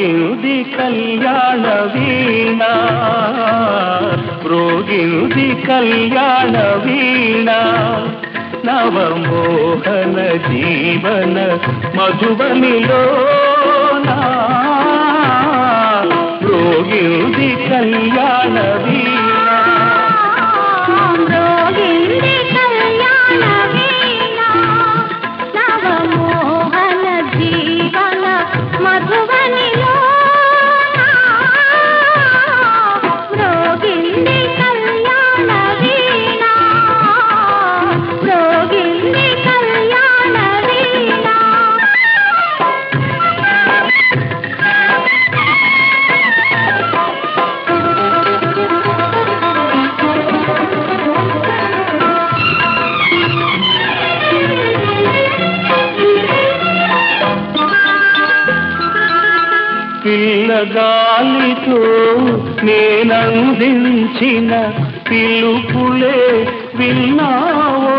మ్రోగింది కళ్యాణ వీణ. మ్రోగింది కళ్యాణ వీణ. నవమోహన జీవన మధుబనిలో మ్రోగింది కళ్యాణ వీణ స్పందించిన పిలుపులే విన్నావో?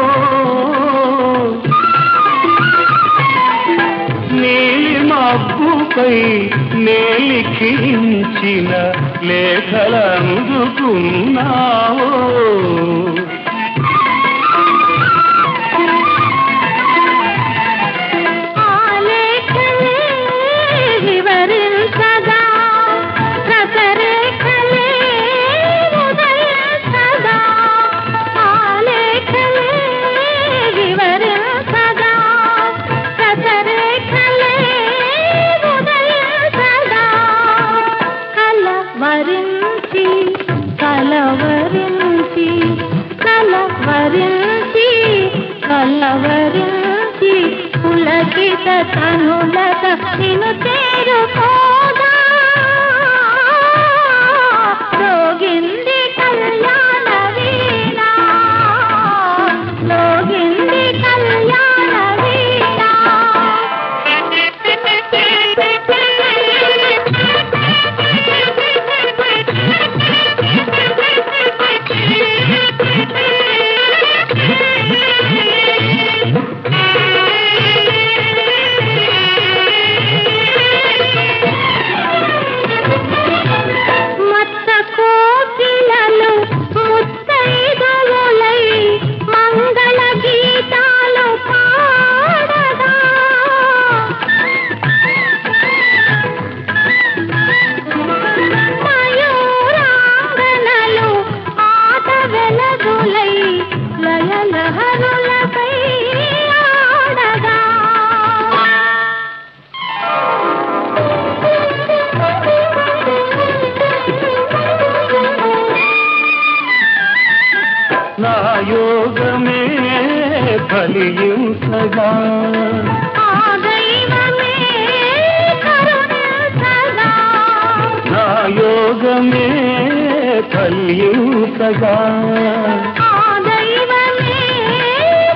నీలి మబ్బుపై నేలిఖించిన లేఖలందుకున్నావో ఆలేఖలే लगा हूँ लता तीनों तेरू को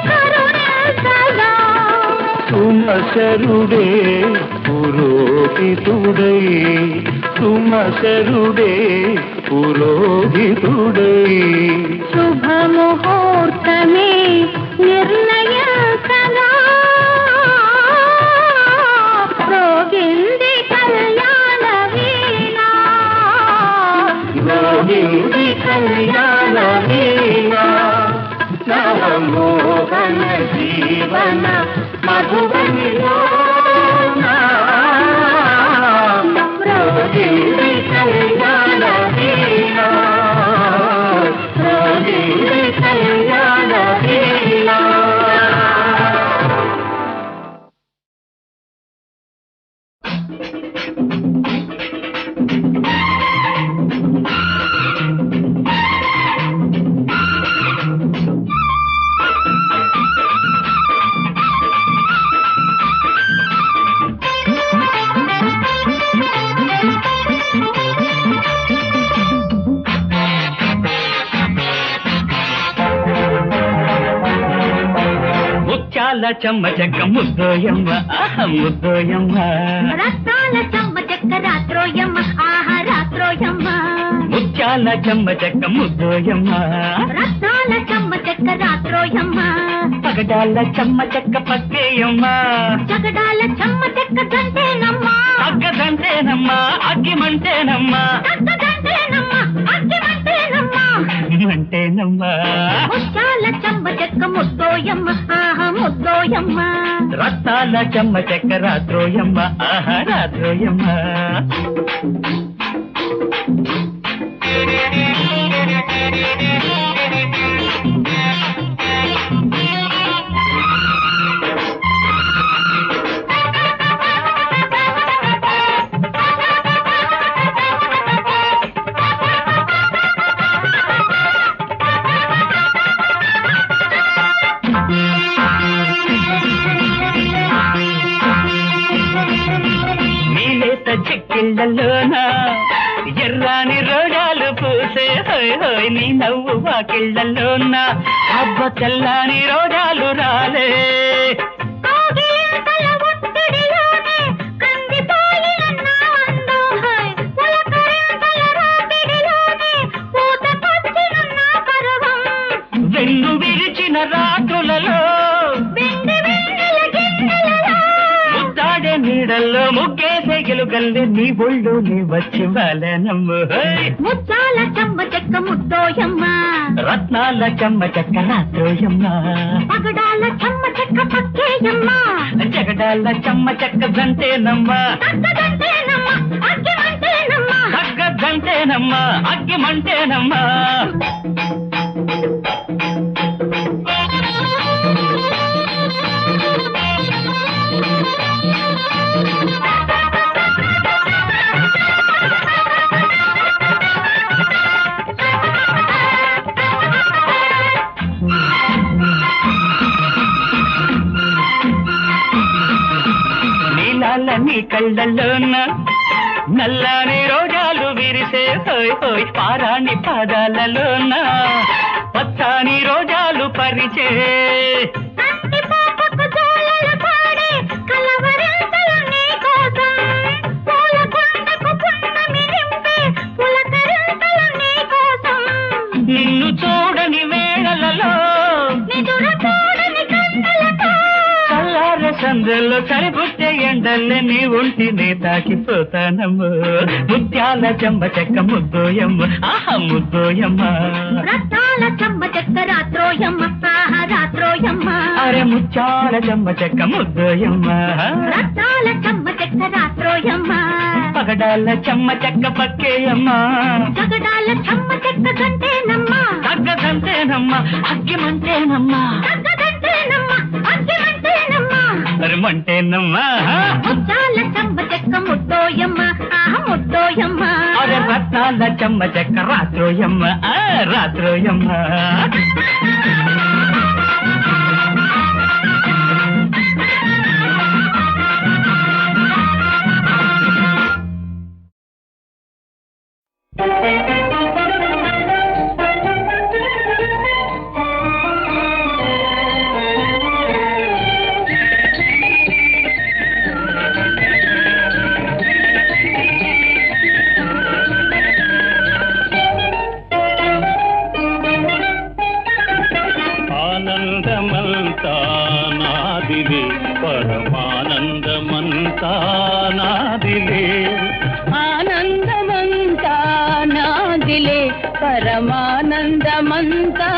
కరుణించగా సుమశరుడే పురోహితుడై. సుమశరుడే పురోహితుడై. శుభముహూర్తమే నవమోహన జీవన మధుబనిలో చెమ్మ చెక్క ముద్దోయమ్మ. ఆహ ముద్దోయమ్మ. రత్నాల చెమ్మ చెక్క రాత్రోయమ్మ. ఆహా రాత్రోయమ్మ. ముత్యాల చెమ్మ చెక్క ముద్దోయమ్మ. రత్నాల చెమ్మ చెక్క రాత్రోయమ్మ. పగడాల చెమ్మ చెక్క పక్కేయమ్మ. జగడాల చెమ్మ చెక్క గంటేనమ్మ అగ్గిమంటేనమ్మ అగ్గిమంటేనమ్మ అంటేనమ్మ ముత్యాల చెమ్మ చెక్క ముద్దోయమ్మ. ఆహా ముద్దోయమ్మ. రత్నాల చెమ్మ చెక్క రాత్రోయమ్మ. ఆహ రాత్రోయమ్మ. నీలేత పులకరింతల రాపిడిలోనే పూతకొచ్చిన నా పరువం వెన్ను విరిచిన రాత్రులలో ముద్దాడే నీడల్లో ముగ్గేసే గెలుగల్లే నీ ఒళ్ళు నీ వచ్చి వాలనమ్ము. హోయ్. ముచ్చాల చెమ్మ చెక్క ముద్దోయమ్మ. రత్నాల చెమ్మ చెక్క రాత్రోయమ్మ పగడాల చెమ్మ చెక్క పక్కేయమ్మ. జగడాల చెమ్మ చెక్క జంటేనమ్మ. తగ్గదంటేనమ్మ అగ్గిమంటేనమ్మ తగ్గదంటేనమ్మ అగ్గిమంటేనమ్మ కళ్ళల్లోన నల్లని రోజాలు విరిసే హోయ్ హోయ్ పారాణి పాదాలలోన పచ్చాని రోజాలు పరిచే సందులో సరిపుట్టే ఎండల్లే నీ ఒంటిని తాకిపోతానమ్ము. ముత్యాల చెమ్మ చెక్క ముద్దోయమ్మ. ఆహ ముద్దోయమ్మ. రత్నాల చెమ్మ చెక్క రాత్రోయమ్మ. ఆహా రాత్రోయమ్మ. అరే ముత్యాల చెమ్మ చెక్క ముద్దోయమ్మ. రత్నాల చెమ్మ చెక్క రాత్రోయమ్మ. పగడాల చెమ్మ చెక్క పక్కేయమ్మ. జగడాల చెమ్మ చెక్క గంటేనమ్మ తగ్గదంటేనమ్మ అగ్గిమంటేనమ్మ. తగ్గదంటేనమ్మ అగ్గిమంటేనమ్మ మరి మంటేనమ్మ ముచ్చాల చెమ్మ చెక్క ముద్దోయమ్మ ఆహా ముద్దోయమ్మ. అరే రత్నాల చెమ్మ చెక్క రాత్రోయమ్మ రాత్రోయమ్మ. నాదిలే ఆనందమంతా నాదిలే పరమానందమంతా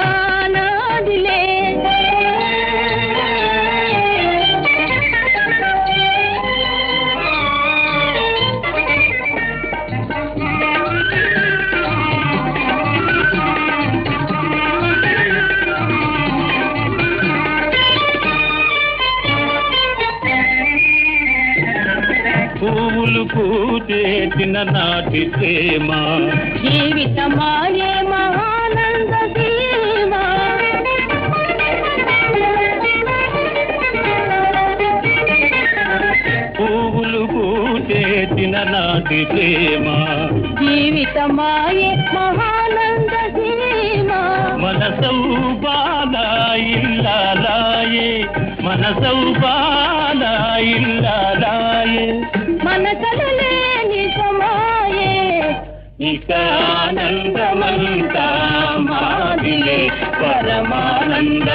పూచేసిన నాటి ప్రేమ. జీవితమాయే మహానంద సీమా. పువ్వులు పూచేసిన నాటి ప్రేమ. జీవితమాయే మహానంద సీమా. మనసౌ బాల ఇల్లాలాయే మన సౌపాల ఇక ఆనందమంతా మాదిలే పరమానందమంతా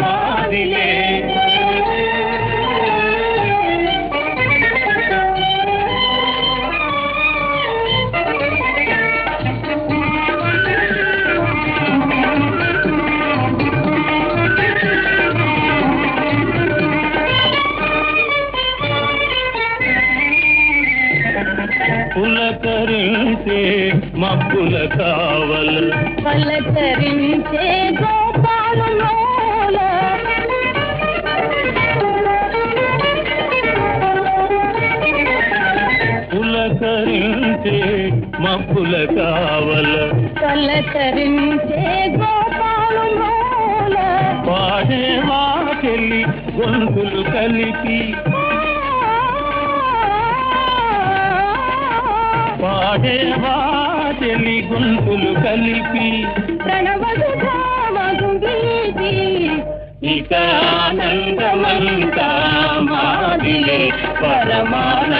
మాదిలే మబ్బుల కావల. పలకరించే గోపాలు పులకరించే మబ్బుల కావల. పలకరించే గోపాలు పాడే వాకెళ్ళి గొంతులు కలిపి. పాడే వాచెలి గొంతులు కలిపి. ప్రణవసుధామగు గీతి. ఇక ఆనందమంతా మాదిలే పరమానందమంతా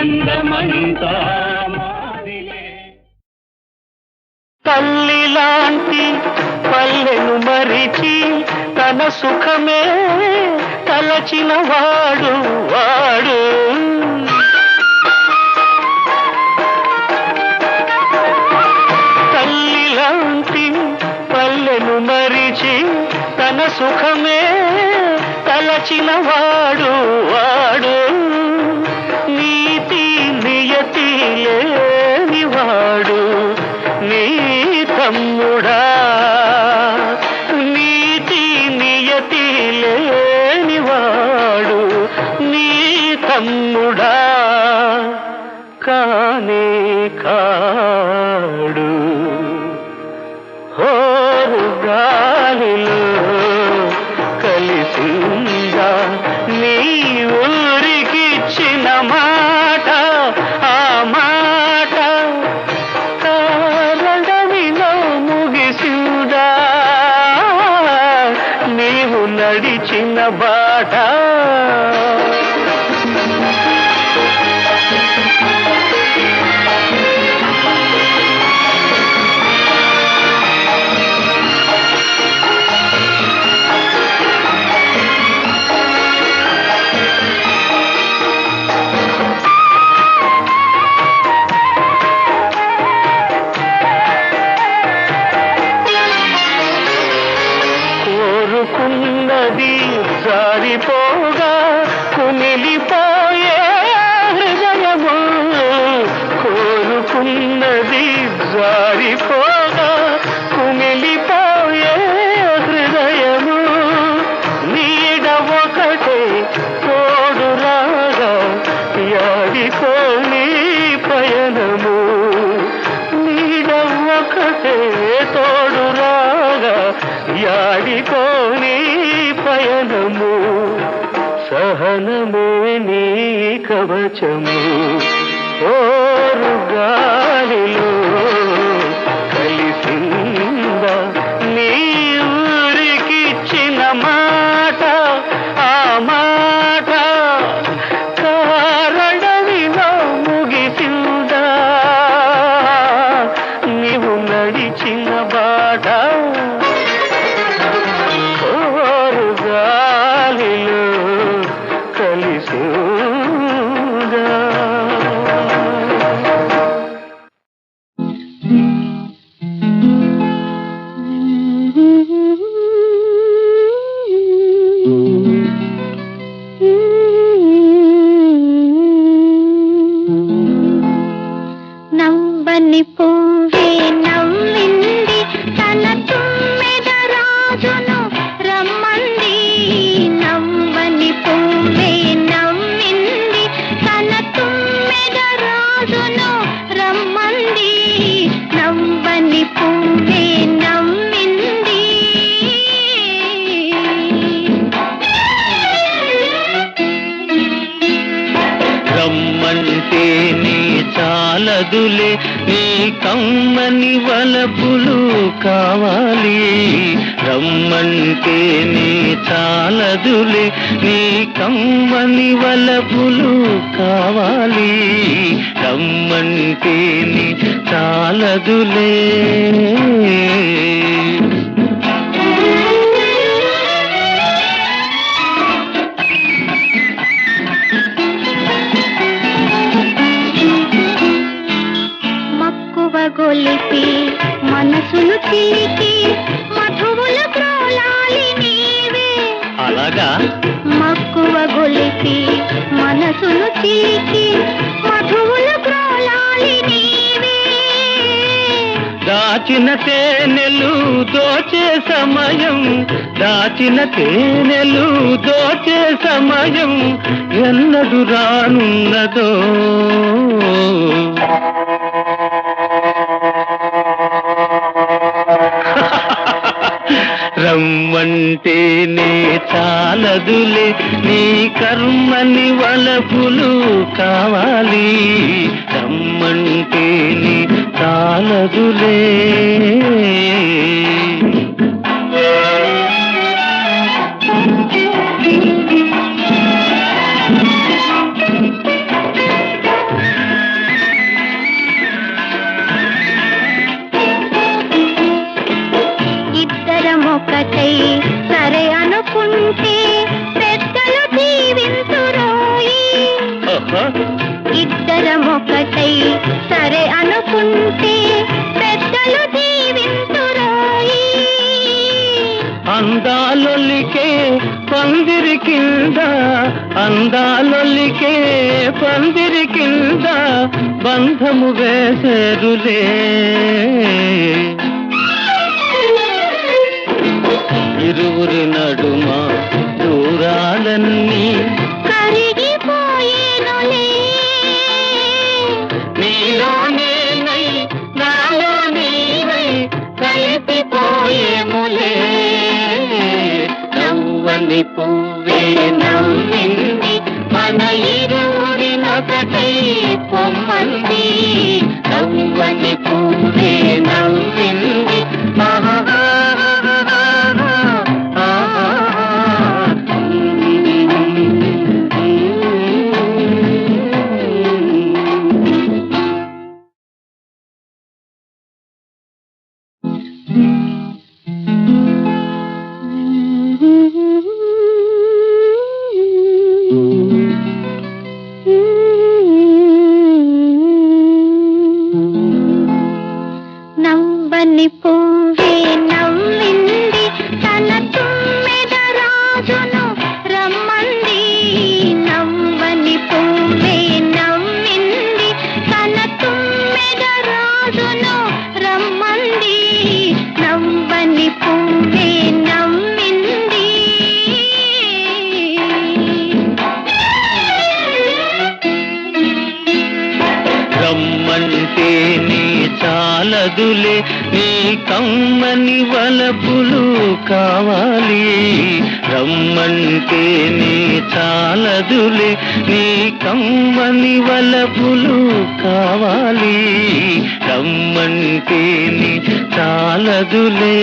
తలచిన నీవు నడిచిన బాట జారిపోగా కుమిలిపోయే హృదయము నీడ ఒకటే తోడు రాగా యాడికోని పయనము నీడ ఒకటే తోడు రాగా యాడికోని పయనము. సహనమే నీ కవచము. ఓరుగా రమ్మంటే నీ కమ్మని వలపులు కావాలి. రమ్మంటే నీ చాలదులే నీ కమ్మని వలపులు కావాలి. రమ్మంటే నీ చాలదులే. మనసును చిలికి మధువుల ప్రోలాలి నీవే. అలాగా? మక్కువ గొలిపి మనసును చిలికి మధువుల ప్రోలాలి నీవే. దాచిన తేనెలు దోచే సమయం దాచిన తేనెలు దోచే సమయం ఎన్నడు రానున్నదో. రమ్మంటే చాలదులే నీ కర్మని వలపులు కావాలి. రమ్మంటేనే చాలదులే. అనుకుంటే పెద్దలు దీవింతురోయి ఇద్దరం ఒకటై సరే అనుకుంటే పెద్దలు దీవింతురోయి అందాలొల్లికే పందిరి కింద అందాలొల్లికే పందిరి కింద బంధము వేసరులే. ఇరువురి నడుమ దూరాలన్నీ కరిగిపోయేనులే. నీలోనే నై నాలో నీవై కలిపిపోయేములే నవ్వని పువ్వే నవ్వింది మన ఇరువురినొకటై పొమ్మంది. నవ్వని పువ్వే నవ్వింది నవ్వని కమ్మని వలపులు కావాలి. రమ్మంటే నీ చాలదులే నీ కమ్మని వలపులు కావాలి. రమ్మంటే నీ చాలదులే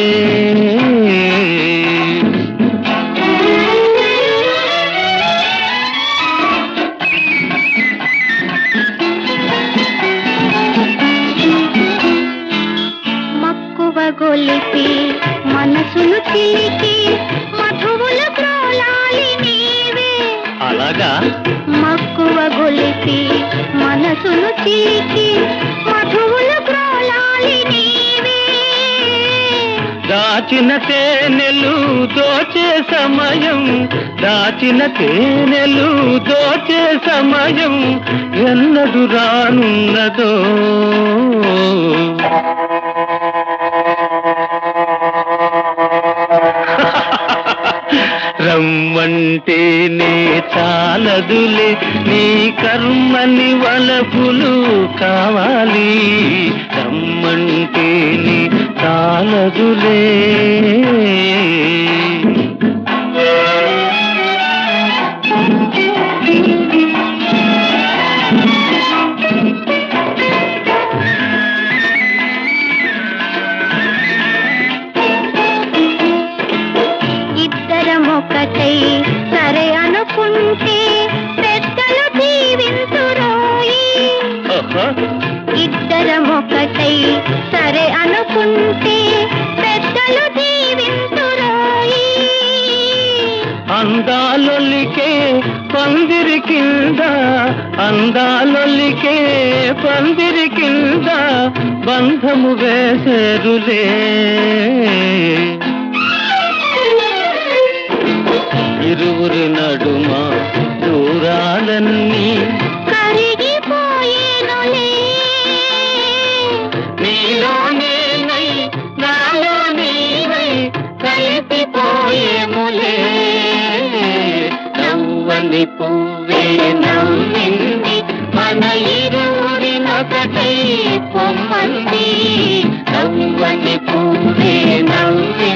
అలాగా? మక్కువ గొలిపి మనసును చిలికి మధువుల ప్రోలాలి నీవే. దాచిన తేనెలు దోచే సమయం దాచిన తేనెలు దోచే సమయం ఎన్నడు రానున్నదో. చేస్తేనే చాలదులే నీ కర్మని వలపులు కావాలి. రమ్మంటేనే చాలదులే. బంధము వేసేరులే ఇరువురి నవ్వండి నవ్వండి పువ్వే నవ్వి